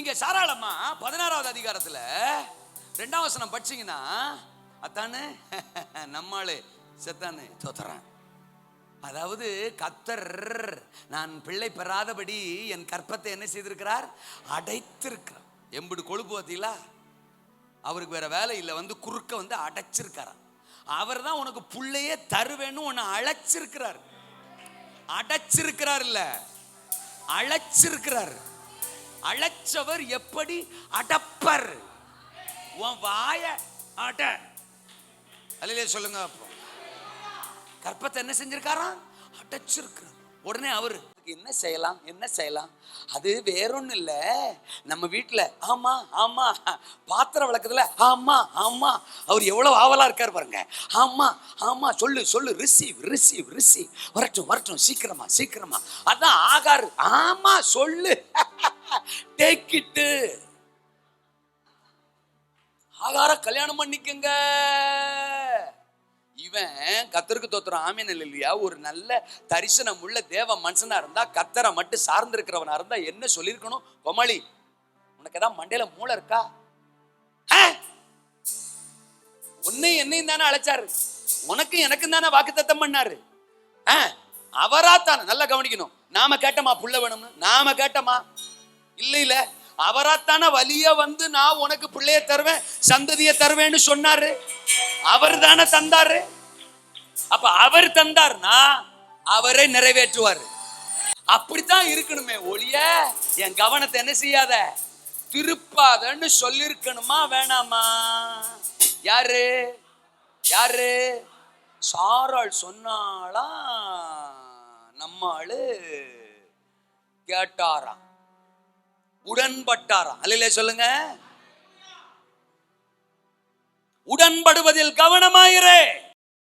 இங்க சாராளம்மா பதினாறாவது அதிகாரத்துல ரெண்டாம் வசனம் படிச்சீங்கன்னா அத்தானு நம்மாளு செத்தானு தோத்துறான். அதாவது கத்தர் நான் பிள்ளை பெறாதபடி என் கற்பத்தை என்ன செய்திருக்கிறார்? அடைத்திருக்கிறார். எம்புடு கொழுப்பு பார்த்தீங்களா அவருக்கு வேற வேலை இல்லை வந்து குறுக்க வந்து அடைச்சிருக்காராம். அவர் தான் உனக்கு பிள்ளையே தருவேன்னு உன்னை அழைச்சிருக்கிறார். அடைச்சிருக்கிறார் இல்லை அழைச்சிருக்கிறார். அழைச்சவர் எப்படி? அடப்பர். உன் வாய அட. அல்லையே சொல்லுங்க அப்போ. கற்பத்தை என்ன செஞ்சிருக்காராம்? அடைச்சிருக்கிறார். உடனே அவரு என்ன செய்யலாம்? என்ன செய்யலாம்? அது வேறொன்னும் இல்ல. நம்ம வீட்டுல ஆமா ஆமா. பாத்திரம் விளக்குதுல ஆமா ஆமா. அவர் எவ்வளவு ஆவலா இருக்காரு பாருங்க. ஆமா ஆமா. சொல்லு சொல்லு. ரிசீவ் ரிசீவ் ரிசீவ் வரட்டும் வரட்டும். சீக்கிரமா சீக்கிரமா. அதான் ஆகாரு. ஆமா சொல்லு. தேக்கிட்டு ஆகார கல்யாணம் பண்ணிக்கங்க. இவன் கத்தருக்கு தோத்துற ஆமீன் இல்லையா ஒரு நல்ல தரிசனம் உள்ள தேவ மனுஷனா இருந்தா கத்தரை மட்டும் சார்ந்திருக்கிறவனா இருந்தா என்ன சொல்லியிருக்கணும்? கொமளி உனக்கு ஏதாவது மண்டையில மூளை இருக்கா? ஆ? உன்னையும் என்னையும் தானே அழைச்சாரு. உனக்கும் எனக்கும் தானே வாக்குத்தத்தம் பண்ணாரு. ஆ, அவரா தானே நல்லா கவனிக்கணும். நாம கேட்டமா? புள்ள வேணும்னு? நாம கேட்டமா? இல்லை இல்ல அவராத்தானே வலிய வந்து நான் உனக்கு பிள்ளைய தருவேன் சந்ததியை தருவேன்னு சொன்னாரு. அவர் தானே தந்தாரு. அப்ப அவர் தந்தார்னா அவரே நிறைவேற்றுவார். அப்படித்தான் இருக்கணுமே ஒளிய என் கவனத்தை என்ன செய்யாத? திருப்பாதன்னு சொல்லிருக்கணுமா வேணாமா? யாரு? யாரு? சாராள் சொன்னாளா? நம்மளு கேட்டாராம். உடன்பட்டாராம். அல்ல சொல்லுங்க. உடன்படுவதில் கவனமாயிரே.